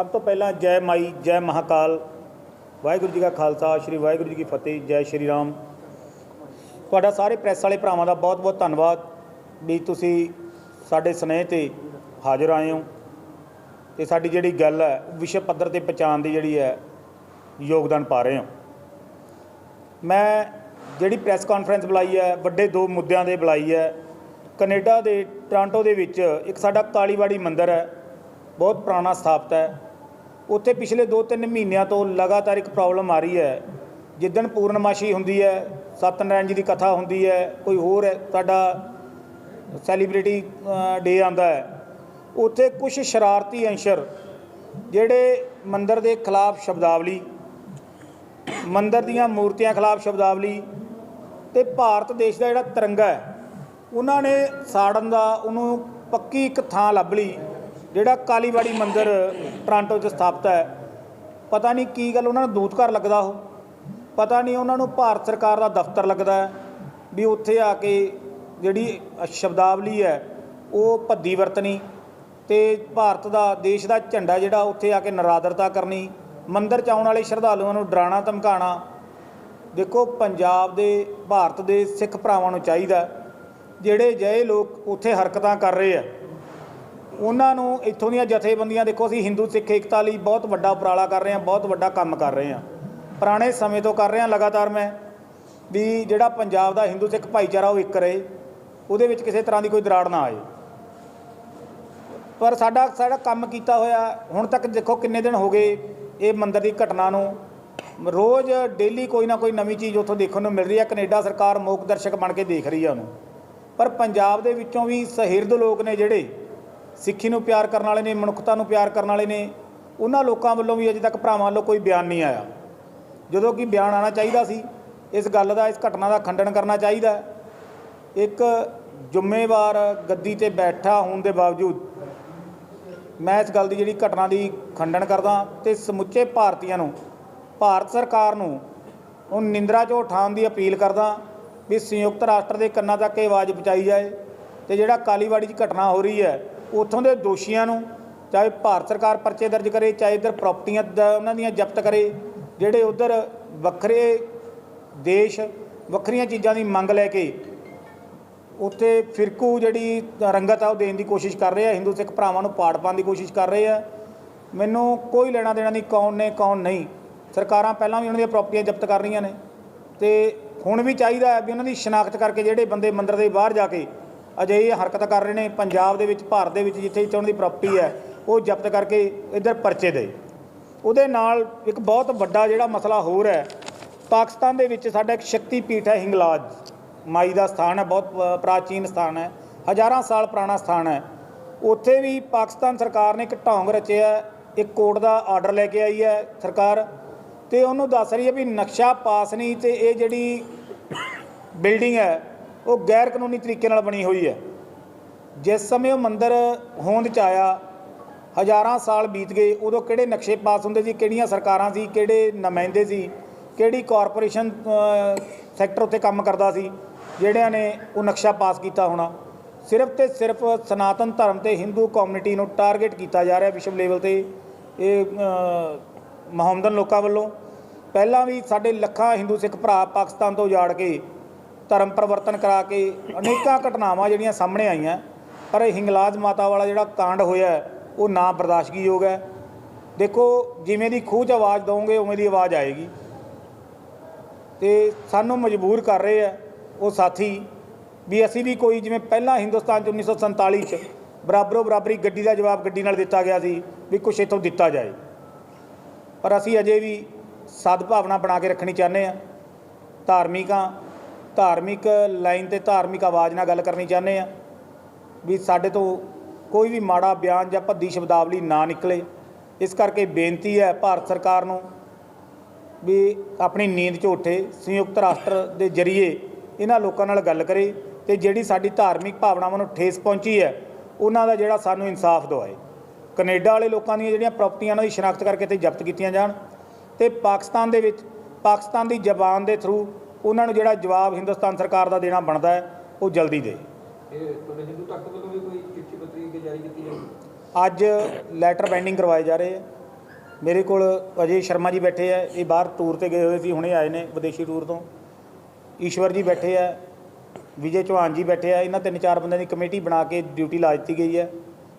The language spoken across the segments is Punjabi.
ਸਭ ਤੋਂ ਪਹਿਲਾਂ ਜੈ ਮਾਈ, ਜੈ ਮਹਾਕਾਲ। ਵਾਹਿਗੁਰੂ ਜੀ ਕਾ ਖਾਲਸਾ, ਸ੍ਰੀ ਵਾਹਿਗੁਰੂ ਜੀ ਕੀ ਫਤਿਹ, ਜੈ ਸ਼੍ਰੀ ਰਾਮ। ਤੁਹਾਡਾ ਸਾਰੇ ਪ੍ਰੈਸ ਵਾਲੇ ਭਰਾਵਾਂ ਦਾ ਬਹੁਤ-ਬਹੁਤ ਧੰਨਵਾਦ ਵੀ ਤੁਸੀਂ ਸਾਡੇ ਸਨੇਹ ਤੇ ਹਾਜ਼ਰ ਆਏ ਹੋ। ਤੇ ਸਾਡੀ ਜਿਹੜੀ ਗੱਲ ਹੈ, ਵਿਸ਼ਵ ਪੱਧਰ ਤੇ ਪਛਾਣ ਦੀ ਜਿਹੜੀ ਹੈ, ਯੋਗਦਾਨ ਪਾ ਰਹੇ ਹੋ। ਮੈਂ ਜਿਹੜੀ ਪ੍ਰੈਸ ਕਾਨਫਰੰਸ ਬੁਲਾਈ ਹੈ, ਵੱਡੇ ਦੋ ਮੁੱਦਿਆਂ ਦੇ ਬੁਲਾਈ ਹੈ। ਕੈਨੇਡਾ ਦੇ ਟੋਰਾਂਟੋ ਦੇ ਵਿੱਚ ਇੱਕ ਸਾਡਾ ਕਾਲੀਵਾੜੀ ਮੰਦਿਰ ਹੈ, ਬਹੁਤ ਪੁਰਾਣਾ ਸਥਾਪਿਤ ਹੈ। ਉੱਥੇ ਪਿਛਲੇ 2-3 ਮਹੀਨਿਆਂ ਤੋਂ ਲਗਾਤਾਰ ਇੱਕ ਪ੍ਰੋਬਲਮ ਆ ਰਹੀ ਹੈ। ਜਿੱਦਣ ਪੂਰਨਮਾਸ਼ੀ ਹੁੰਦੀ ਹੈ ਸਤਨਾਰਾਇਣ ਜੀ ਦੀ ਕਥਾ ਹੁੰਦੀ ਹੈ, ਕੋਈ ਹੋਰ ਸਾਡਾ ਸੈਲੀਬ੍ਰਿਟੀ ਡੇ ਆਂਦਾ ਹੈ। ਉੱਥੇ ਕੁਝ ਸ਼ਰਾਰਤੀ ਅੰਸ਼ਰ ਜਿਹੜੇ ਮੰਦਰ ਦੇ ਖਿਲਾਫ ਸ਼ਬਦਾਵਲੀ, ਮੰਦਰ ਦੀਆਂ ਮੂਰਤੀਆਂ ਖਿਲਾਫ ਸ਼ਬਦਾਵਲੀ ਤੇ ਭਾਰਤ ਦੇਸ਼ ਦਾ ਜਿਹੜਾ ਤਿਰੰਗਾ ਹੈ, ਉਹਨਾਂ ਨੇ ਸਾੜਨ ਦਾ, ਉਹਨੂੰ ਪੱਕੀ ਇੱਕ ਥਾਂ ਲੱਭ ਲਈ। ਜਿਹੜਾ ਕਾਲੀਵਾੜੀ ਮੰਦਿਰ ਟੋਰਾਂਟੋ 'ਚ ਸਥਾਪਿਤ ਹੈ, ਪਤਾ ਨਹੀਂ ਕੀ ਗੱਲ ਉਹਨਾਂ ਨੂੰ ਦੂਤ ਘਰ ਲੱਗਦਾ ਉਹ? ਪਤਾ ਨਹੀਂ ਉਹਨਾਂ ਨੂੰ ਭਾਰਤ ਸਰਕਾਰ ਦਾ ਦਫ਼ਤਰ ਲੱਗਦਾ ਵੀ ਉੱਥੇ ਆ ਕੇ ਜਿਹੜੀ ਸ਼ਬਦਾਵਲੀ ਹੈ, ਉਹ ਭੱਦੀ ਵਰਤਣੀ ਤੇ ਭਾਰਤ ਦਾ ਦੇਸ਼ ਦਾ ਝੰਡਾ ਜਿਹੜਾ ਉੱਥੇ ਆ ਕੇ ਨਰਾਦਰਤਾ ਕਰਨੀ, ਮੰਦਿਰ 'ਚ ਆਉਣ ਵਾਲੇ ਸ਼ਰਧਾਲੂਆਂ ਨੂੰ ਡਰਾਣਾ ਧਮਕਾਉਣਾ ਦੇਖੋ, ਪੰਜਾਬ ਦੇ, ਭਾਰਤ ਦੇ ਸਿੱਖ ਭਰਾਵਾਂ ਨੂੰ ਚਾਹੀਦਾ ਜਿਹੜੇ ਜਏ ਲੋਕ ਉੱਥੇ ਹਰਕਤਾਂ ਕਰ ਰਹੇ ਆ ਉਹਨਾਂ ਨੂੰ ਇੱਥੋਂ ਦੀਆਂ ਜਥੇਬੰਦੀਆਂ, ਦੇਖੋ ਅਸੀਂ ਹਿੰਦੂ, ਸਿੱਖ ਏਕਤਾ ਲਈ ਬਹੁਤ ਵੱਡਾ ਉਪਰਾਲਾ ਕਰ ਰਹੇ ਹਾਂ, ਬਹੁਤ ਵੱਡਾ ਕੰਮ ਕਰ ਰਹੇ ਹਾਂ। ਪੁਰਾਣੇ ਸਮੇਂ ਤੋਂ ਕਰ ਰਹੇ ਹਾਂ ਲਗਾਤਾਰ ਮੈਂ ਵੀ ਜਿਹੜਾ ਪੰਜਾਬ ਦਾ ਹਿੰਦੂ, ਸਿੱਖ ਭਾਈਚਾਰਾ ਉਹ ਇੱਕ ਰਹੇ, ਉਹਦੇ ਵਿੱਚ ਕਿਸੇ ਤਰ੍ਹਾਂ ਦੀ ਕੋਈ ਦਰਾੜ ਨਾ ਆਏ। ਪਰ ਸਾਡਾ ਸਾਡਾ ਕੰਮ ਕੀਤਾ ਹੋਇਆ, ਹੁਣ ਤੱਕ ਦੇਖੋ ਕਿੰਨੇ ਦਿਨ ਹੋ ਗਏ ਇਹ ਮੰਦਰ ਦੀ ਘਟਨਾ ਨੂੰ। ਰੋਜ਼ ਡੇਲੀ ਕੋਈ ਨਾ ਕੋਈ ਨਵੀਂ ਚੀਜ਼ ਉੱਥੋਂ ਦੇਖਣ ਨੂੰ ਮਿਲ ਰਹੀ ਹੈ, ਕੈਨੇਡਾ ਸਰਕਾਰ ਮੋਕ ਦਰਸ਼ਕ ਬਣ ਕੇ ਦੇਖ ਰਹੀ ਹੈ ਉਹਨੂੰ। ਪਰ ਪੰਜਾਬ ਦੇ ਵਿੱਚੋਂ ਵੀ ਸਹਿਰਦ ਲੋਕ ਨੇ ਜਿਹੜੇ ਸਿੱਖੀ ਨੂੰ ਪਿਆਰ ਕਰਨ ਵਾਲੇ ਨੇ, ਮਨੁੱਖਤਾ ਨੂੰ ਪਿਆਰ ਕਰਨ ਵਾਲੇ ਨੇ, ਉਹਨਾਂ ਲੋਕਾਂ ਵੱਲੋਂ ਵੀ ਅਜੇ ਤੱਕ ਭਰਾਵਾਂ ਵੱਲੋਂ ਕੋਈ ਬਿਆਨ ਨਹੀਂ ਆਇਆ। ਜਦੋਂ ਕਿ ਬਿਆਨ ਆਣਾ ਚਾਹੀਦਾ ਸੀ, ਇਸ ਗੱਲ ਦਾ, ਇਸ ਘਟਨਾ ਦਾ ਖੰਡਨ ਕਰਨਾ ਚਾਹੀਦਾ ਇੱਕ ਜ਼ਿੰਮੇਵਾਰ ਗੱਦੀ ਤੇ ਬੈਠਾ ਹੋਣ ਦੇ ਬਾਵਜੂਦ ਮੈਂ ਇਸ ਗੱਲ ਦੀ ਜਿਹੜੀ ਘਟਨਾ ਦੀ ਖੰਡਨ ਕਰਦਾ ਤੇ ਸਮੁੱਚੇ ਭਾਰਤੀਆਂ ਨੂੰ, ਭਾਰਤ ਸਰਕਾਰ ਨੂੰ ਉਹ ਨਿੰਦਰਾ ਚੋਂ ਉਠਾਉਣ ਦੀ ਅਪੀਲ ਕਰਦਾ ਵੀ ਸੰਯੁਕਤ ਰਾਸ਼ਟਰ ਦੇ ਕੰਨਾਂ ਤੱਕ ਇਹ ਆਵਾਜ਼ ਪਹੁੰਚਾਈ ਜਾਏ ਤੇ ਜਿਹੜਾ ਕਾਲੀਵਾੜੀ 'ਚ ਘਟਨਾ ਹੋ ਰਹੀ ਹੈ ਉੱਥੋਂ ਦੇ ਦੋਸ਼ੀਆਂ ਨੂੰ ਚਾਹੇ ਭਾਰਤ ਸਰਕਾਰ ਪਰਚੇ ਦਰਜ ਕਰੇ, ਚਾਹੇ ਇੱਧਰ ਪ੍ਰਾਪਰਟੀਆਂ ਦ- ਉਹਨਾਂ ਦੀਆਂ ਜ਼ਬਤ ਕਰੇ, ਜਿਹੜੇ ਉਧਰ ਵੱਖਰੇ ਦੇਸ਼ ਵੱਖਰੀਆਂ ਚੀਜ਼ਾਂ ਦੀ ਮੰਗ ਲੈ ਕੇ ਉੱਥੇ ਫਿਰਕੂ ਜਿਹੜੀ ਰੰਗਤ ਆ ਉਹ ਦੇਣ ਦੀ ਕੋਸ਼ਿਸ਼ ਕਰ ਰਹੇ ਆ, ਹਿੰਦੂ ਸਿੱਖ ਭਰਾਵਾਂ ਨੂੰ ਪਾੜ ਪਾਉਣ ਦੀ ਕੋਸ਼ਿਸ਼ ਕਰ ਰਹੇ ਆ। ਮੈਨੂੰ ਕੋਈ ਲੈਣਾ ਦੇਣਾ ਨਹੀਂ, ਕੌਣ ਨੇ, ਕੌਣ ਨਹੀਂ। ਸਰਕਾਰਾਂ ਪਹਿਲਾਂ ਵੀ ਉਹਨਾਂ ਦੀਆਂ ਪ੍ਰਾਪਰਟੀਆਂ ਜ਼ਬਤ ਕਰ ਰਹੀਆਂ ਨੇ। ਤੇ ਹੁਣ ਵੀ ਚਾਹੀਦਾ ਹੈ ਵੀ ਉਹਨਾਂ ਦੀ ਸ਼ਨਾਖਤ ਕਰਕੇ ਜਿਹੜੇ ਬੰਦੇ ਮੰਦਰ ਦੇ ਬਾਹਰ ਜਾ ਕੇ ਅਜਿਹੀ ਹਰਕਤ ਕਰ ਰਹੇ ਨੇ ਪੰਜਾਬ ਦੇ ਵਿੱਚ, ਭਾਰਤ ਦੇ ਵਿੱਚ, ਜਿੱਥੇ ਜਿੱਥੇ ਉਹਨਾਂ ਦੀ ਪ੍ਰਾਪਰਟੀ ਹੈ, ਉਹ ਜ਼ਬਤ ਕਰਕੇ ਇੱਧਰ ਪਰਚੇ ਦੇ। ਉਹਦੇ ਨਾਲ ਇੱਕ ਬਹੁਤ ਵੱਡਾ ਜਿਹੜਾ ਮਸਲਾ ਹੋਰ ਹੈ, ਪਾਕਿਸਤਾਨ ਦੇ ਵਿੱਚ ਸਾਡਾ ਇੱਕ ਸ਼ਕਤੀ ਪੀਠ ਹੈ ਹਿੰਗਲਾਜ। ਮਾਈ ਦਾ ਸਥਾਨ ਹੈ, ਬਹੁਤ ਪ੍ਰਾਚੀਨ ਸਥਾਨ ਹੈ, ਹਜ਼ਾਰਾਂ ਸਾਲ ਪੁਰਾਣਾ ਸਥਾਨ ਹੈ। ਉੱਥੇ ਵੀ ਪਾਕਿਸਤਾਨ ਸਰਕਾਰ ਨੇ ਇੱਕ ਢੌਂਗ ਰਚਿਆ ਇੱਕ ਕੋਰਟ ਦਾ ਆਰਡਰ ਲੈ ਕੇ ਆਈ ਹੈ ਸਰਕਾਰ ਤੇ ਉਹਨੂੰ ਦੱਸ ਰਹੀ ਹੈ ਵੀ ਨਕਸ਼ਾ ਪਾਸ ਨਹੀਂ ਤੇ ਇਹ ਜਿਹੜੀ ਬਿਲਡਿੰਗ ਹੈ ਉਹ ਗੈਰ ਕਾਨੂੰਨੀ ਤਰੀਕੇ ਨਾਲ ਬਣੀ ਹੋਈ ਹੈ। ਜਿਸ ਸਮੇਂ ਉਹ ਮੰਦਿਰ ਹੋਂਦ ਚ ਆਇਆ ਹਜ਼ਾਰਾਂ ਸਾਲ ਬੀਤ ਗਏ ਉਦੋਂ ਕਿਹੜੇ ਨਕਸ਼ੇ ਪਾਸ ਹੁੰਦੇ ਸੀ ਕਿਹੜੀਆਂ ਸਰਕਾਰਾਂ ਸੀ ਕਿਹੜੇ ਨੁਮਾਇੰਦੇ ਸੀ ਕਿਹੜੀ ਕਾਰਪੋਰੇਸ਼ਨ ਸੈਕਟਰ ਉੱਤੇ ਕੰਮ ਕਰਦਾ ਸੀ ਜਿਹੜਿਆਂ ਨੇ ਉਹ ਨਕਸ਼ਾ ਪਾਸ ਕੀਤਾ ਹੋਣਾ। ਸਿਰਫ ਤੇ ਸਿਰਫ ਸਨਾਤਨ ਧਰਮ ਤੇ ਹਿੰਦੂ ਕਮਿਊਨਿਟੀ ਨੂੰ ਟਾਰਗੇਟ ਕੀਤਾ ਜਾ ਰਿਹਾ ਵਿਸ਼ਵ ਲੈਵਲ ਤੇ ਇਹ ਅ, ਲੋਕਾਂ ਵੱਲੋਂ। ਪਹਿਲਾਂ ਵੀ ਸਾਡੇ ਲੱਖਾਂ ਹਿੰਦੂ ਸਿੱਖ ਭਰਾ ਪਾਕਿਸਤਾਨ ਤੋਂ ਉਜਾੜ ਕੇ ਧਰਮ ਪਰਿਵਰਤਨ ਕਰਾ ਕੇ ਅਨੇਕਾਂ ਘਟਨਾਵਾਂ ਜਿਹੜੀਆਂ ਸਾਹਮਣੇ ਆਈਆਂ, ਪਰ ਹਿੰਗਲਾਜ ਮਾਤਾ ਵਾਲਾ ਜਿਹੜਾ ਕਾਂਡ ਹੋਇਆ ਉਹ ਨਾ ਬਰਦਾਸ਼ਤਯੋਗ ਹੈ। ਦੇਖੋ, ਜਿਵੇਂ ਦੀ ਖੂਹ 'ਚ ਆਵਾਜ਼ ਦਵੋਗੇ, ਉਵੇਂ ਦੀ ਆਵਾਜ਼ ਆਏਗੀ। ਤੇ ਸਾਨੂੰ ਮਜਬੂਰ ਕਰ ਰਹੇ ਆ ਉਹ ਸਾਥੀ ਵੀ ਅਸੀਂ ਵੀ ਕੋਈ ਜਿਵੇਂ ਪਹਿਲਾਂ ਹਿੰਦੁਸਤਾਨ 'ਚ 1947 'ਚ ਬਰਾਬਰੋ ਬਰਾਬਰੀ ਗੱਡੀ ਦਾ ਜਵਾਬ ਗੱਡੀ ਨਾਲ ਦਿੱਤਾ ਗਿਆ ਸੀ ਵੀ ਕੁਛ ਇੱਥੋਂ ਦਿੱਤਾ ਜਾਏ। ਪਰ ਅਸੀਂ ਅਜੇ ਵੀ ਸਦਭਾਵਨਾ ਬਣਾ ਕੇ ਰੱਖਣੀ ਚਾਹੁੰਦੇ ਆ ਧਾਰਮਿਕਾਂ ਧਾਰਮਿਕ ਲਾਈਨ ਤੇ ਧਾਰਮਿਕ ਆਵਾਜ਼ ਨਾਲ ਗੱਲ ਕਰਨੀ ਚਾਹੁੰਦੇ ਆ ਵੀ ਸਾਡੇ ਤੋਂ ਕੋਈ ਵੀ ਮਾੜਾ ਬਿਆਨ ਜਾਂ ਭੱਦੀ ਸ਼ਬਦਾਵਲੀ ਨਾ ਨਿਕਲੇ। ਇਸ ਕਰਕੇ ਬੇਨਤੀ ਹੈ ਭਾਰਤ ਸਰਕਾਰ ਨੂੰ ਵੀ ਆਪਣੀ ਨੀਂਦ 'ਚ ਉੱਠੇ ਸੰਯੁਕਤ ਰਾਸ਼ਟਰ ਦੇ ਜ਼ਰੀਏ ਇਹਨਾਂ ਲੋਕਾਂ ਨਾਲ ਗੱਲ ਕਰੇ ਤੇ ਜਿਹੜੀ ਸਾਡੀ ਧਾਰਮਿਕ ਭਾਵਨਾਵਾਂ ਨੂੰ ਠੇਸ ਪਹੁੰਚੀ ਹੈ, ਉਹਨਾਂ ਦਾ ਜਿਹੜਾ ਸਾਨੂੰ ਇਨਸਾਫ ਦਿਵਾਏ। ਕੈਨੇਡਾ ਵਾਲੇ ਲੋਕਾਂ ਦੀਆਂ ਜਿਹੜੀਆਂ ਪ੍ਰਾਪਰਟੀਆਂ ਉਹਨਾਂ ਦੀ ਸ਼ਨਾਖਤ ਕਰਕੇ ਤੇ ਜ਼ਬਤ ਕੀਤੀਆਂ ਜਾਣ ਤੇ ਪਾਕਿਸਤਾਨ ਦੇ ਵਿੱਚ ਪਾਕਿਸਤਾਨ ਦੀ ਜ਼ਬਾਨ ਦੇ ਥਰੂ ਉਹਨਾਂ ਨੂੰ ਜਿਹੜਾ ਜਵਾਬ ਹਿੰਦੁਸਤਾਨ ਸਰਕਾਰ ਦਾ ਦੇਣਾ ਬਣਦਾ ਹੈ ਉਹ ਜਲਦੀ ਦੇ। ਅੱਜ ਲੈਟਰ ਬੈਂਡਿੰਗ ਕਰਵਾਏ ਜਾ ਰਹੇ ਆ। ਮੇਰੇ ਕੋਲ ਅਜੇ ਸ਼ਰਮਾ ਜੀ ਬੈਠੇ ਆ ਇਹ ਬਾਹਰ ਟੂਰ ਤੇ ਗਏ ਹੋਏ ਸੀ ਹੁਣੇ ਆਏ ਨੇ ਵਿਦੇਸ਼ੀ ਟੂਰ ਤੋਂ। ਈਸ਼ਵਰ ਜੀ ਬੈਠੇ ਆ ਵਿਜੇ ਚੌਹਾਨ ਜੀ ਬੈਠੇ ਆ ਇਹਨਾਂ ਤਿੰਨ ਚਾਰ ਬੰਦਿਆਂ ਦੀ ਕਮੇਟੀ ਬਣਾ ਕੇ ਡਿਊਟੀ ਲਾ ਦਿੱਤੀ ਗਈ ਹੈ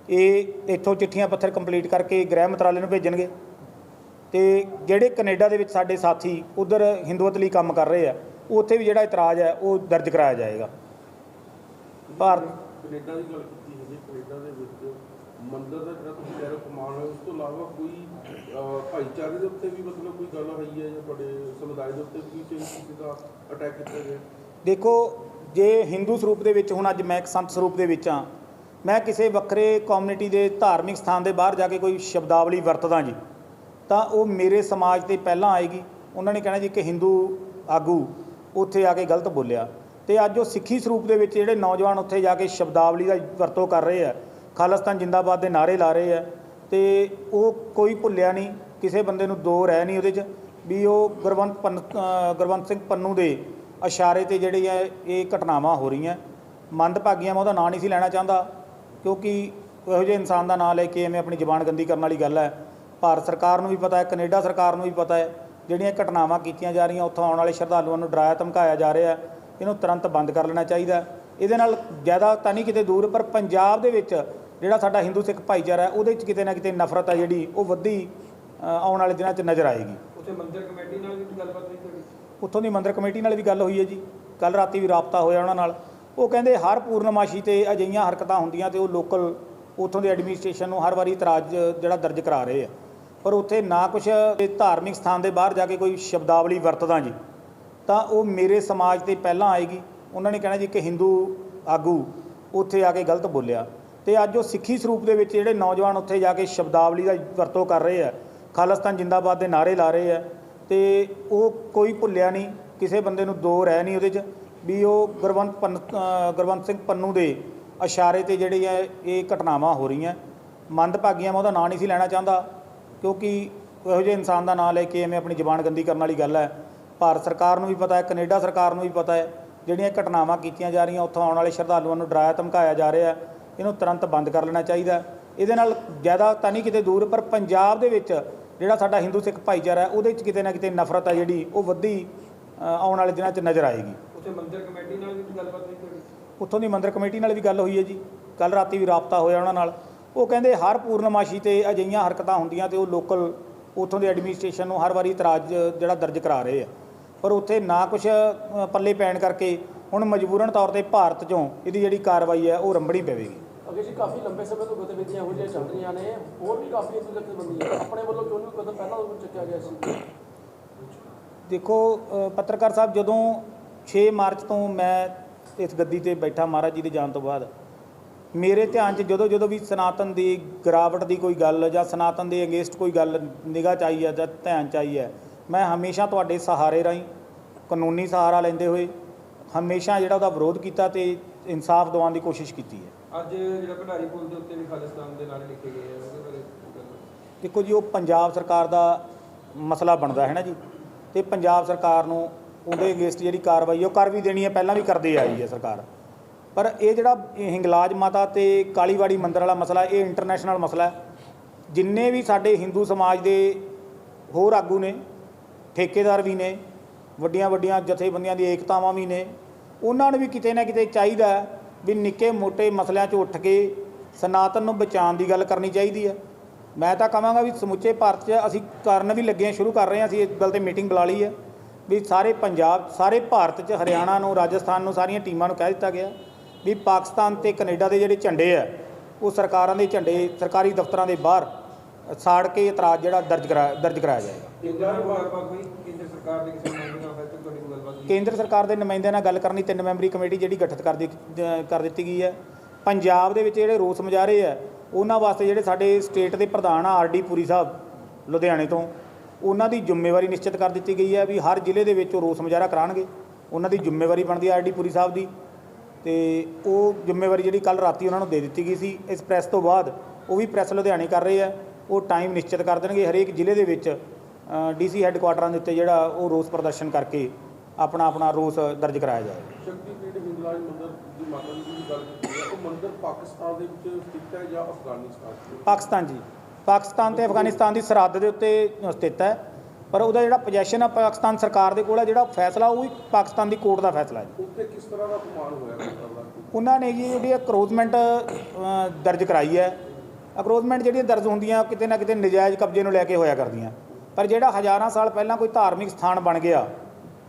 ਇਹ ਇੱਥੋਂ ਚਿੱਠੀਆਂ ਪੱਥਰ ਕੰਪਲੀਟ ਕਰਕੇ ਗ੍ਰਹਿ ਮੰਤਰਾਲੇ ਨੂੰ ਭੇਜਣਗੇ। ਤੇ ਜਿਹੜੇ ਕੈਨੇਡਾ ਦੇ ਵਿੱਚ ਸਾਡੇ ਸਾਥੀ ਉਧਰ ਹਿੰਦੂਅਤ ਲਈ ਕੰਮ ਕਰ ਰਹੇ ਆ ਉੱਥੇ ਵੀ ਜਿਹੜਾ ਇਤਰਾਜ਼ ਹੈ ਉਹ ਦਰਜ ਕਰਾਇਆ ਜਾਏਗਾ। ਭਾਰਤ ਕੈਨੇਡਾ ਦੀ ਗੱਲ ਕੀਤੀ ਹੈ ਕੈਨੇਡਾ ਦੇ ਵਿੱਚ ਮੰਦਰ ਦਾ ਜਿਹੜਾ ਤੁਸੀਂ ਕਹਿ ਰਹੇ ਹੋ ਉਸ ਤੋਂ ਇਲਾਵਾ ਕੋਈ ਭਾਈਚਾਰੇ ਦੇ ਉੱਤੇ ਵੀ ਮਤਲਬ ਕੋਈ ਗੱਲ ਹੋਈ ਹੈ ਜਾਂ ਤੁਹਾਡੇ ਸਮੁਦਾਇ ਦੇ ਉੱਤੇ ਵੀ ਕੋਈ ਕਿਸੇ ਦਾ ਅਟੈਕ ਕੀਤਾ ਗਿਆ? ਦੇਖੋ ਜੇ ਹਿੰਦੂ ਸਰੂਪ ਦੇ ਵਿੱਚ ਹੁਣ ਅੱਜ ਮੈਂ ਇੱਕ ਸੰਤ ਸਰੂਪ ਦੇ ਵਿੱਚ ਆ ਮੈਂ ਕਿਸੇ ਵੱਖਰੇ ਕਮਿਊਨਿਟੀ ਦੇ ਧਾਰਮਿਕ ਸਥਾਨ ਦੇ ਬਾਹਰ ਜਾ ਕੇ ਕੋਈ ਸ਼ਬਦਾਵਲੀ ਵਰਤਦਾ ਜੀ ਤਾਂ ਉਹ ਮੇਰੇ ਸਮਾਜ ਤੇ ਪਹਿਲਾਂ ਆਏਗੀ। ਉਹਨਾਂ ਨੇ ਕਹਿਣਾ ਜੀ ਕਿ ਹਿੰਦੂ ਆਗੂ ਉੱਥੇ ਆ ਕੇ ਗਲਤ ਬੋਲਿਆ। ਤੇ ਅੱਜ ਉਹ ਸਿੱਖੀ ਸਰੂਪ ਦੇ ਵਿੱਚ ਜਿਹੜੇ ਨੌਜਵਾਨ ਉੱਥੇ ਜਾ ਕੇ ਸ਼ਬਦਾਵਲੀ ਦਾ ਵਰਤੋਂ ਕਰ ਰਹੇ ਆ, ਖਾਲਿਸਤਾਨ ਜਿੰਦਾਬਾਦ ਦੇ ਨਾਰੇ ਲਾ ਰਹੇ ਆ, ਤੇ ਉਹ ਕੋਈ ਭੁੱਲਿਆ ਨਹੀਂ, ਕਿਸੇ ਬੰਦੇ ਨੂੰ ਦੋ ਰਹਿ ਨਹੀਂ ਉਹਦੇ 'ਚ, ਵੀ ਉਹ ਗੁਰਵੰਤ ਪੰਨ ਗੁਰਵੰਤ ਸਿੰਘ ਪੰਨੂ ਦੇ ਇਸ਼ਾਰੇ ਤੇ ਜਿਹੜੀ ਹੈ ਇਹ ਘਟਨਾਵਾਂ ਹੋ ਰਹੀਆਂ। ਮੰਦਭਾਗੀਆਂ ਮੈਂ ਉਹਦਾ ਨਾਂ ਨਹੀਂ ਸੀ ਲੈਣਾ ਚਾਹੁੰਦਾ, ਕਿਉਂਕਿ ਇਹੋ ਜਿਹੇ ਇਨਸਾਨ ਦਾ ਨਾਂ ਲੈ ਕੇ ਐਵੇਂ ਆਪਣੀ ਜ਼ਬਾਨ ਗੰਦੀ ਕਰਨ ਵਾਲੀ ਗੱਲ ਹੈ। ਭਾਰਤ ਸਰਕਾਰ ਨੂੰ ਵੀ ਪਤਾ ਹੈ, ਕੈਨੇਡਾ ਸਰਕਾਰ ਨੂੰ ਵੀ ਪਤਾ ਹੈ ਜਿਹੜੀਆਂ ਘਟਨਾਵਾਂ ਕੀਤੀਆਂ ਜਾ ਰਹੀਆਂ ਉੱਥੋਂ ਆਉਣ ਵਾਲੇ ਸ਼ਰਧਾਲੂਆਂ ਨੂੰ ਡਰਾਇਆ ਧਮਕਾਇਆ ਜਾ ਰਿਹਾ ਇਹਨੂੰ ਤੁਰੰਤ ਬੰਦ ਕਰ ਲੈਣਾ ਚਾਹੀਦਾ। ਇਹਦੇ ਨਾਲ ਜ਼ਿਆਦਾ ਤਾਂ ਨਹੀਂ ਕਿਤੇ ਦੂਰ ਪਰ ਪੰਜਾਬ ਦੇ ਵਿੱਚ ਜਿਹੜਾ ਸਾਡਾ ਹਿੰਦੂ ਸਿੱਖ ਭਾਈਚਾਰਾ ਹੈ ਉਹਦੇ ਵਿੱਚ ਕਿਤੇ ਨਾ ਕਿਤੇ ਨਫ਼ਰਤ ਹੈ ਜਿਹੜੀ ਉਹ ਵੱਧੀ ਆਉਣ ਵਾਲੇ ਦਿਨਾਂ 'ਚ ਨਜ਼ਰ ਆਏਗੀ। ਉੱਥੇ ਮੰਦਿਰ ਕਮੇਟੀ ਨਾਲ ਵੀ ਗੱਲਬਾਤ ਹੋਈ ਤੁਹਾਡੀ? ਉੱਥੋਂ ਦੀ ਮੰਦਰ ਕਮੇਟੀ ਨਾਲ ਵੀ ਗੱਲ ਹੋਈ ਹੈ ਜੀ। ਕੱਲ ਰਾਤੀ ਵੀ ਰਾਬਤਾ ਹੋਇਆ ਉਹਨਾਂ ਨਾਲ। ਉਹ ਕਹਿੰਦੇ ਹਰ ਪੂਰਨਮਾਸ਼ੀ ਤੇ ਅਜਿਹੀਆਂ ਹਰਕਤਾਂ ਹੁੰਦੀਆਂ ਤੇ ਉਹ ਲੋਕਲ ਉੱਥੋਂ ਦੇ ਐਡਮਿਨਿਸਟ੍ਰੇਸ਼ਨ ਨੂੰ ਹਰ ਵਾਰੀ ਇਤਰਾਜ਼ ਜਿਹੜਾ ਦਰਜ ਕਰਾ ਰਹੇ ਆ। ਪਰ ਉੱਥੇ ਨਾ ਕੁਝ ਧਾਰਮਿਕ ਸਥਾਨ ਦੇ ਬਾਹਰ ਜਾ ਕੇ ਕੋਈ ਸ਼ਬਦਾਵਲੀ ਵਰਤਦਾ ਜੀ। ਤਾਂ ਉਹ ਮੇਰੇ ਸਮਾਜ ਤੇ ਪਹਿਲਾਂ ਆਏਗੀ। ਉਹਨਾਂ ਨੇ ਕਹਿਣਾ ਜੀ ਕਿ ਹਿੰਦੂ ਆਗੂ ਉੱਥੇ ਆ ਕੇ ਗਲਤ ਬੋਲਿਆ। ਤੇ ਅੱਜ ਉਹ ਸਿੱਖੀ ਸਰੂਪ ਦੇ ਵਿੱਚ ਜਿਹੜੇ ਨੌਜਵਾਨ ਉੱਥੇ ਜਾ ਕੇ ਸ਼ਬਦਾਵਲੀ ਦਾ ਵਰਤੋਂ ਕਰ ਰਹੇ ਆ, ਖਾਲਿਸਤਾਨ ਜਿੰਦਾਬਾਦ ਦੇ ਨਾਰੇ ਲਾ ਰਹੇ ਆ, ਤੇ ਉਹ ਕੋਈ ਭੁੱਲਿਆ ਨਹੀਂ, ਕਿਸੇ ਬੰਦੇ ਨੂੰ ਦੋ ਰਹਿ ਨਹੀਂ ਉਹਦੇ 'ਚ, ਵੀ ਉਹ ਗੁਰਵੰਤ ਪੰਨ ਗੁਰਵੰਤ ਸਿੰਘ ਪੰਨੂ ਦੇ ਇਸ਼ਾਰੇ ਤੇ ਜਿਹੜੀ ਹੈ ਇਹ ਘਟਨਾਵਾਂ ਹੋ ਰਹੀਆਂ। ਮੰਦਭਾਗੀਆਂ ਮੈਂ ਉਹਦਾ ਨਾਂ ਨਹੀਂ ਸੀ ਲੈਣਾ ਚਾਹੁੰਦਾ। ਕਿਉਂਕਿ ਇਹੋ ਜਿਹੇ ਇਨਸਾਨ ਦਾ ਨਾਂ ਲੈ ਕੇ ਐਵੇਂ ਆਪਣੀ ਜ਼ਬਾਨ ਗੰਦੀ ਕਰਨ ਵਾਲੀ ਗੱਲ ਹੈ। ਭਾਰਤ ਸਰਕਾਰ ਨੂੰ ਵੀ ਪਤਾ ਹੈ ਕੈਨੇਡਾ ਸਰਕਾਰ ਨੂੰ ਵੀ ਪਤਾ ਹੈ ਜਿਹੜੀਆਂ ਘਟਨਾਵਾਂ ਕੀਤੀਆਂ ਜਾ ਰਹੀਆਂ ਉੱਥੋਂ ਆਉਣ ਵਾਲੇ ਸ਼ਰਧਾਲੂਆਂ ਨੂੰ ਡਰਾਇਆ ਧਮਕਾਇਆ ਜਾ ਰਿਹਾ ਇਹਨੂੰ ਤੁਰੰਤ ਬੰਦ ਕਰ ਲੈਣਾ ਚਾਹੀਦਾ ਇਹਦੇ ਨਾਲ ਜ਼ਿਆਦਾ ਤਾਂ ਨਹੀਂ ਕਿਤੇ ਦੂਰ ਪਰ ਪੰਜਾਬ ਦੇ ਵਿੱਚ ਜਿਹੜਾ ਸਾਡਾ ਹਿੰਦੂ ਸਿੱਖ ਭਾਈਚਾਰਾ ਹੈ ਉਹਦੇ ਵਿੱਚ ਕਿਤੇ ਨਾ ਕਿਤੇ ਨਫ਼ਰਤ ਹੈ ਜਿਹੜੀ ਉਹ ਵੱਧੀ ਆਉਣ ਵਾਲੇ ਦਿਨਾਂ 'ਚ ਨਜ਼ਰ ਆਏਗੀ। ਉੱਥੇ ਮੰਦਿਰ ਕਮੇਟੀ ਨਾਲ ਵੀ ਗੱਲਬਾਤ ਹੋਈ ਤੁਹਾਡੀ? ਉੱਥੋਂ ਦੀ ਮੰਦਰ ਕਮੇਟੀ ਨਾਲ ਵੀ ਗੱਲ ਹੋਈ ਹੈ ਜੀ। ਕੱਲ ਰਾਤੀ ਵੀ ਰਾਬਤਾ ਹੋਇਆ ਉਹਨਾਂ ਨਾਲ। ਉਹ ਕਹਿੰਦੇ ਹਰ ਪੂਰਨਮਾਸ਼ੀ ਤੇ ਅਜਿਹੀਆਂ ਹਰਕਤਾਂ ਹੁੰਦੀਆਂ ਤੇ ਉਹ ਲੋਕਲ ਉੱਥੋਂ ਦੇ ਐਡਮਿਨਿਸਟ੍ਰੇਸ਼ਨ ਨੂੰ ਹਰ ਵਾਰੀ ਇਤਰਾਜ਼ ਜਿਹੜਾ ਦਰਜ ਕਰਾ ਰਹੇ ਆ। ਪਰ ਉੱਥੇ ਨਾ ਕੁਝ ਪੱਲੇ ਪੈਣ ਕਰਕੇ ਹੁਣ ਮਜਬੂਰਨ ਤੌਰ ਤੇ ਭਾਰਤ 'ਚੋਂ ਇਹਦੀ ਜਿਹੜੀ ਕਾਰਵਾਈ ਹੈ ਉਹ ਰੰਭਣੀ ਪਵੇਗੀ। ਅਗੇ ਜੀ ਕਾਫੀ ਲੰਬੇ ਸਮੇਂ ਤੋਂ ਗਤੀਵਿਧੀਆਂ ਇਹੋ ਜਿਹੀਆਂ ਚੱਲ ਰਹੀਆਂ ਨੇ ਹੋਰ ਵੀ ਕਾਫੀ ਇਹਦੀ ਜਥੇਬੰਦੀਆਂ ਆਪਣੇ ਵੱਲੋਂ ਕਿਉਂ ਨਹੀਂ ਕਦਮ ਪਹਿਲਾਂ ਉਦੋਂ ਚੱਕਿਆ ਗਿਆ ਸੀ? ਦੇਖੋ ਪੱਤਰਕਾਰ ਸਾਹਿਬ ਜਦੋਂ 6 ਮਾਰਚ ਤੋਂ ਮੈਂ ਇਸ ਗੱਦੀ ਤੇ ਬੈਠਾ ਮਹਾਰਾਜ ਜੀ ਦੇ ਜਾਣ ਤੋਂ ਬਾਅਦ ਮੇਰੇ ਧਿਆਨ 'ਚ ਜਦੋਂ ਜਦੋਂ ਵੀ ਸਨਾਤਨ ਦੀ ਗਿਰਾਵਟ ਦੀ ਕੋਈ ਗੱਲ ਜਾਂ ਸਨਾਤਨ ਦੇ ਅਗੇਂਸਟ ਕੋਈ ਗੱਲ ਨਿਗਾਹ 'ਚ ਆਈ ਹੈ ਜਾਂ ਧਿਆਨ 'ਚ ਆਈ ਹੈ ਮੈਂ ਹਮੇਸ਼ਾ ਤੁਹਾਡੇ ਸਹਾਰੇ ਰਾਹੀਂ ਕਾਨੂੰਨੀ ਸਹਾਰਾ ਲੈਂਦੇ ਹੋਏ ਹਮੇਸ਼ਾ ਜਿਹੜਾ ਉਹਦਾ ਵਿਰੋਧ ਕੀਤਾ ਤੇ ਇਨਸਾਫ ਦਿਵਾਉਣ ਦੀ ਕੋਸ਼ਿਸ਼ ਕੀਤੀ ਹੈ। ਅੱਜ ਜਿਹੜਾ ਭੰਡਾਰੀ ਪੁਲ ਦੇ ਉੱਤੇ ਵੀ ਖਾਲਿਸਤਾਨ ਦੇ ਨਾਰੇ ਲਿਖੇ ਗਏ ਆ ਉਹਦੇ ਬਾਰੇ ਦੇਖੋ ਜੀ ਉਹ ਪੰਜਾਬ ਸਰਕਾਰ ਦਾ ਮਸਲਾ ਬਣਦਾ ਹੈ ਨਾ ਜੀ ਤੇ ਪੰਜਾਬ ਸਰਕਾਰ ਨੂੰ ਉਹਦੇ ਅਗੇਂਸਟ ਜਿਹੜੀ ਕਾਰਵਾਈ ਉਹ ਕਰ ਵੀ ਦੇਣੀ ਹੈ ਪਹਿਲਾਂ ਵੀ ਕਰਦੇ ਆਈ ਹੈ ਸਰਕਾਰ। ਪਰ ਇਹ ਜਿਹੜਾ ਹਿੰਗਲਾਜ ਮਾਤਾ ਤੇ ਕਾਲੀਵਾੜੀ ਮੰਦਿਰ ਵਾਲਾ ਮਸਲਾ, ਇਹ ਇੰਟਰਨੈਸ਼ਨਲ ਮਸਲਾ ਹੈ। ਜਿੰਨੇ ਵੀ ਸਾਡੇ ਹਿੰਦੂ ਸਮਾਜ ਦੇ ਹੋਰ ਆਗੂ ਨੇ, ਠੇਕੇਦਾਰ ਵੀ ਨੇ ਵੱਡੀਆਂ ਵੱਡੀਆਂ ਜਥੇਬੰਦੀਆਂ ਦੀ ਏਕਤਾਵਾਂ ਵੀ ਨੇ, ਉਹਨਾਂ ਨੂੰ ਵੀ ਕਿਤੇ ਨਾ ਕਿਤੇ ਚਾਹੀਦਾ ਵੀ ਨਿੱਕੇ ਮੋਟੇ ਮਸਲਿਆਂ 'ਚ ਉੱਠ ਕੇ ਸਨਾਤਨ ਨੂੰ ਬਚਾਉਣ ਦੀ ਗੱਲ ਕਰਨੀ ਚਾਹੀਦੀ ਹੈ। ਮੈਂ ਤਾਂ ਕਹਾਂਗਾ ਵੀ ਸਮੁੱਚੇ ਭਾਰਤ 'ਚ ਅਸੀਂ ਕਰਨ ਵੀ ਲੱਗੇ ਸ਼ੁਰੂ ਕਰ ਰਹੇ ਹਾਂ, ਅਸੀਂ ਇਸ ਗੱਲ ਤੇ ਮੀਟਿੰਗ ਬੁਲਾ ਲਈ ਹੈ ਵੀ ਸਾਰੇ ਪੰਜਾਬ, ਸਾਰੇ ਭਾਰਤ 'ਚ ਹਰਿਆਣਾ ਨੂੰ, ਰਾਜਸਥਾਨ ਨੂੰ ਸਾਰੀਆਂ ਟੀਮਾਂ ਨੂੰ ਕਹਿ ਦਿੱਤਾ ਗਿਆ। ਵੀ ਪਾਕਿਸਤਾਨ ਤੇ ਕੈਨੇਡਾ ਦੇ ਜਿਹੜੇ ਝੰਡੇ ਆ ਉਹ ਸਰਕਾਰਾਂ ਦੇ ਝੰਡੇ ਸਰਕਾਰੀ ਦਫ਼ਤਰਾਂ ਦੇ ਬਾਹਰ ਸਾੜ ਕੇ ਇਤਰਾਜ਼ ਜਿਹੜਾ ਦਰਜ ਕਰਾ ਦਰਜ ਕਰਾਇਆ ਜਾਏਗਾ। ਕੇਂਦਰ ਸਰਕਾਰ ਦੇ ਨੁਮਾਇੰਦਿਆਂ ਨਾਲ ਗੱਲ ਕਰਨ ਤਿੰਨ ਮੈਂਬਰੀ ਕਮੇਟੀ ਜਿਹੜੀ ਗਠਿਤ ਕਰ ਕਰ ਦਿੱਤੀ ਗਈ ਹੈ। ਪੰਜਾਬ ਦੇ ਵਿੱਚ ਜਿਹੜੇ ਰੋਸ ਮੁਜ਼ਾਹਰੇ ਆ ਉਹਨਾਂ ਵਾਸਤੇ ਜਿਹੜੇ ਸਾਡੇ ਸਟੇਟ ਦੇ ਪ੍ਰਧਾਨ ਆ ਆਰਡੀ ਪੁਰੀ ਸਾਹਿਬ ਲੁਧਿਆਣੇ ਤੋਂ ਉਹਨਾਂ ਦੀ ਜ਼ਿੰਮੇਵਾਰੀ ਨਿਸ਼ਚਿਤ ਕਰ ਦਿੱਤੀ ਗਈ ਹੈ ਵੀ ਹਰ ਜ਼ਿਲ੍ਹੇ ਦੇ ਵਿੱਚ ਉਹ ਰੋਸ ਮੁਜ਼ਾਹਰਾ ਕਰਾਉਣਗੇ। ਉਹਨਾਂ ਦੀ ਜ਼ਿੰਮੇਵਾਰੀ ਬਣਦੀ ਆਰਡੀ ਪੁਰੀ ਸਾਹਿਬ ਦੀ। ਤੇ ਉਹ ਜ਼ਿੰਮੇਵਾਰੀ ਜਿਹੜੀ ਕੱਲ ਰਾਤੀ ਉਹਨਾਂ ਨੂੰ ਦੇ ਦਿੱਤੀ ਗਈ ਸੀ ਇਸ ਪ੍ਰੈਸ ਤੋਂ ਬਾਅਦ ਉਹ ਵੀ ਪ੍ਰੈਸ ਲੁਧਿਆਣੇ ਕਰ ਰਹੇ ਆ ਉਹ ਟਾਈਮ ਨਿਸ਼ਚਿਤ ਕਰ ਦੇਣਗੇ। ਹਰੇਕ ਜ਼ਿਲ੍ਹੇ ਦੇ ਵਿੱਚ ਡੀਸੀ ਹੈੱਡਕੁਆਟਰਾਂ ਦੇ ਉੱਤੇ ਜਿਹੜਾ ਉਹ ਰੋਸ ਪ੍ਰਦਰਸ਼ਨ ਕਰਕੇ ਆਪਣਾ ਆਪਣਾ ਰੋਸ ਦਰਜ ਕਰਾਇਆ ਜਾਏਗਾ। ਸ਼ਕਤੀਪੀਠ ਹਿੰਦਲਾਜ ਮੰਦਰ ਦੀ ਮਾਤਾ ਜੀ ਦੀ ਗੱਲ ਕੀਤੀ ਹੈ। ਉਹ ਮੰਦਰ ਪਾਕਿਸਤਾਨ ਦੇ ਵਿੱਚ ਸਥਿਤ ਹੈ ਜਾਂ ਅਫਗਾਨਿਸਤਾਨ? ਪਾਕਿਸਤਾਨ ਜੀ। ਪਾਕਿਸਤਾਨ ਤੇ ਅਫਗਾਨਿਸਤਾਨ ਦੀ ਸਰਹੱਦ ਦੇ ਉੱਤੇ ਸਥਿਤ ਹੈ। ਪਰ ਉਹਦਾ ਜਿਹੜਾ ਪੋਜੈਸ਼ਨ ਆ ਪਾਕਿਸਤਾਨ ਸਰਕਾਰ ਦੇ ਕੋਲ ਹੈ ਜਿਹੜਾ ਫੈਸਲਾ ਉਹ ਵੀ ਪਾਕਿਸਤਾਨ ਦੀ ਕੋਰਟ ਦਾ ਫੈਸਲਾ ਹੈ ਉੱਥੇ ਕਿਸ ਤਰ੍ਹਾਂ ਦਾ ਅਪਮਾਨ ਹੋਇਆ ਉਹਨਾਂ ਨੇ ਜੀ ਜਿਹੜੀ ਅਕਰੋਚਮੈਂਟ ਦਰਜ ਕਰਾਈ ਹੈ। ਅਕਰੋਚਮੈਂਟ ਜਿਹੜੀਆਂ ਦਰਜ ਹੁੰਦੀਆਂ ਕਿਤੇ ਨਾ ਕਿਤੇ ਨਜਾਇਜ਼ ਕਬਜ਼ੇ ਨੂੰ ਲੈ ਕੇ ਹੋਇਆ ਕਰਦੀਆਂ। ਪਰ ਜਿਹੜਾ ਹਜ਼ਾਰਾਂ ਸਾਲ ਪਹਿਲਾਂ ਕੋਈ ਧਾਰਮਿਕ ਸਥਾਨ ਬਣ ਗਿਆ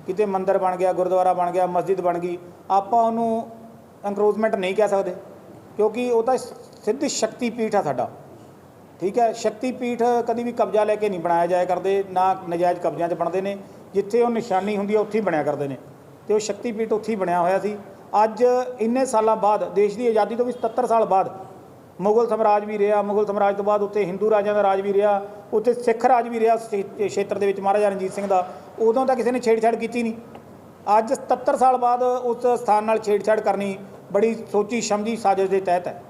ਕਿਤੇ ਮੰਦਿਰ ਬਣ ਗਿਆ ਗੁਰਦੁਆਰਾ ਬਣ ਗਿਆ ਮਸਜਿਦ ਬਣ ਗਈ ਆਪਾਂ ਉਹਨੂੰ ਐਨਕਰੋਚਮੈਂਟ ਨਹੀਂ ਕਹਿ ਸਕਦੇ। ਕਿਉਂਕਿ ਉਹ ਤਾਂ ਸਿੱਧ ਸ਼ਕਤੀ ਪੀਠ ਆ ਸਾਡਾ। ਠੀਕ ਹੈ, ਸ਼ਕਤੀ ਪੀਠ ਕਦੀ ਵੀ ਕਬਜ਼ਾ ਲੈ ਕੇ ਨਹੀਂ ਬਣਾਇਆ ਜਾਇਆ ਕਰਦੇ, ਨਾ ਨਜਾਇਜ਼ ਕਬਜ਼ਿਆਂ 'ਚ ਬਣਦੇ ਨੇ, ਜਿੱਥੇ ਉਹ ਨਿਸ਼ਾਨੀ ਹੁੰਦੀ ਹੈ ਉੱਥੇ ਹੀ ਬਣਿਆ ਕਰਦੇ ਨੇ। ਤੇ ਉਹ ਸ਼ਕਤੀ ਪੀਠ ਉੱਥੇ ਹੀ ਬਣਿਆ ਹੋਇਆ ਸੀ। ਅੱਜ ਇੰਨੇ ਸਾਲਾਂ ਬਾਅਦ, ਦੇਸ਼ ਦੀ ਆਜ਼ਾਦੀ ਤੋਂ ਵੀ 77 ਸਾਲ ਬਾਅਦ ਮੁਗਲ ਸਾਮਰਾਜ ਵੀ ਰਿਹਾ, ਮੁਗਲ ਸਾਮਰਾਜ ਤੋਂ ਬਾਅਦ ਉੱਥੇ ਹਿੰਦੂ ਰਾਜਾਂ ਦਾ ਰਾਜ ਵੀ ਰਿਹਾ, ਉੱਥੇ ਸਿੱਖ ਰਾਜ ਵੀ ਰਿਹਾ ਉਸ ਖੇਤਰ ਦੇ ਵਿੱਚ ਮਹਾਰਾਜਾ ਰਣਜੀਤ ਸਿੰਘ ਦਾ, ਉਦੋਂ ਤਾਂ ਕਿਸੇ ਨੇ ਛੇੜਛਾੜ ਕੀਤੀ ਨਹੀਂ। ਅੱਜ 77 ਸਾਲ ਬਾਅਦ ਉਸ ਸਥਾਨ ਨਾਲ ਛੇੜਛਾੜ ਕਰਨੀ ਬੜੀ ਸੋਚੀ ਸਮਝੀ ਸਾਜ਼ਿਸ਼ ਦੇ ਤਹਿਤ ਹੈ।